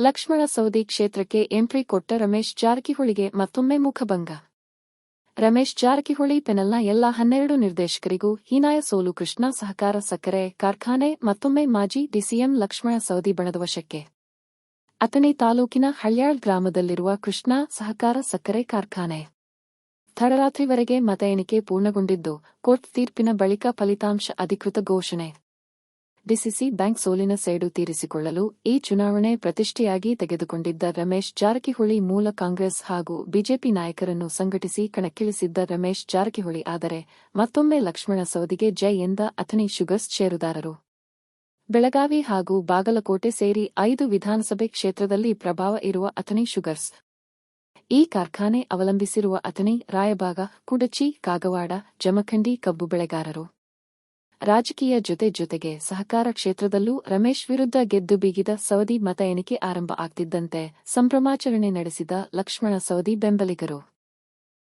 Lakshmana Saudi ಕ್ಷೇತ್ರಕ್ಕೆ entry ಕೊಟ್ಟ ರಮೇಶ್ ಜಾರಕಿಹೊಳಿಗೆ ಮತ್ತೊಮ್ಮೆ ಮುಖಭಂಗ. ರಮೇಶ್ ಜಾರಕಿಹೊಳಿ ಪೆನಲ್ನ ಎಲ್ಲಾ ಹನ್ನೆರಡು ನಿರ್ದೇಶಕರಿಗೂ ಹೀನಾಯ ಸೋಲು ಕೃಷ್ಣ ಸಹಕಾರ ಸಕ್ಕರೆ ಕಾರ್ಖಾನೆ ಮತ್ತೊಮ್ಮೆ ಮಾಜಿ ಡಿಸಿಎಂ ಲಕ್ಷ್ಮಣ ಸೌದಿ ಬಣದ ವಶಕ್ಕೆ. ಅಥಣಿ ತಾಲೂಕಿನ ಹಳ್ಯಾಳ್ ಗ್ರಾಮದಲ್ಲಿರುವ ಕೃಷ್ಣ ಸಹಕಾರ ಸಕ್ಕರೆ ಕಾರ್ಖಾನೆ. ತಡರಾತ್ರಿವರೆಗೆ ಮತ ಎಣಿಕೆ ಪೂರ್ಣಗೊಂಡಿದ್ದು, ಕೋರ್ಟ್ ತೀರ್ಪಿನ ಬಳಿಕ ಫಲಿತಾಂಶ ಅಧಿಕೃತ ಘೋಷಣೆ. ಡಿಸಿಸಿ ಬ್ಯಾಂಕ್ ಸೋಲಿನ ಸೇಡು ತೀರಿಸಿಕೊಳ್ಳಲು ಈ ಚುನಾವಣೆ ಪ್ರತಿಷ್ಠೆಯಾಗಿ ತೆಗೆದುಕೊಂಡಿದ್ದ ರಮೇಶ್ ಜಾರಕಿಹೊಳಿ ಮೂಲ ಕಾಂಗ್ರೆಸ್ ಹಾಗೂ ಬಿಜೆಪಿ ನಾಯಕರನ್ನು ಸಂಘಟಿಸಿ ಕಣಕ್ಕಿಳಿಸಿದ್ದ ರಮೇಶ್ ಜಾರಕಿಹೊಳಿ ಆದರೆ ಮತ್ತೊಮ್ಮೆ ಲಕ್ಷ್ಮಣ ಸೌದಿಗೆ ಜೈ ಎಂದ ಅಥಣಿ ಶುಗರ್ಸ್ ಷೇರುದಾರರು. ಬೆಳಗಾವಿ ಹಾಗೂ ಬಾಗಲಕೋಟೆ ಸೇರಿ ಐದು ವಿಧಾನಸಭೆ ಕ್ಷೇತ್ರದಲ್ಲಿ ಪ್ರಭಾವ ಇರುವ ಅಥಣಿ ಶುಗರ್ಸ್. ಈ ಕಾರ್ಖಾನೆ ಅವಲಂಬಿಸಿರುವ ಅಥಣಿ, ರಾಯಬಾಗ, ಕುಡಚಿ, ಕಾಗವಾಡ, ಜಮಖಂಡಿ ಕಬ್ಬು ಬೆಳೆಗಾರರು. ರಾಜಕೀಯ ಜೊತೆ ಜೊತೆಗೆ ಸಹಕಾರ ಕ್ಷೇತ್ರದಲ್ಲೂ ರಮೇಶ್ ವಿರುದ್ಧ ಗೆದ್ದು ಬೀಗಿದ ಸೌದಿ ಮತ ಎಣಿಕೆ ಆರಂಭ ಆಗ್ತಿದ್ದಂತೆ ಸಂಭ್ರಮಾಚರಣೆ ನಡೆಸಿದ ಲಕ್ಷ್ಮಣ ಸೌದಿ ಬೆಂಬಲಿಗರು.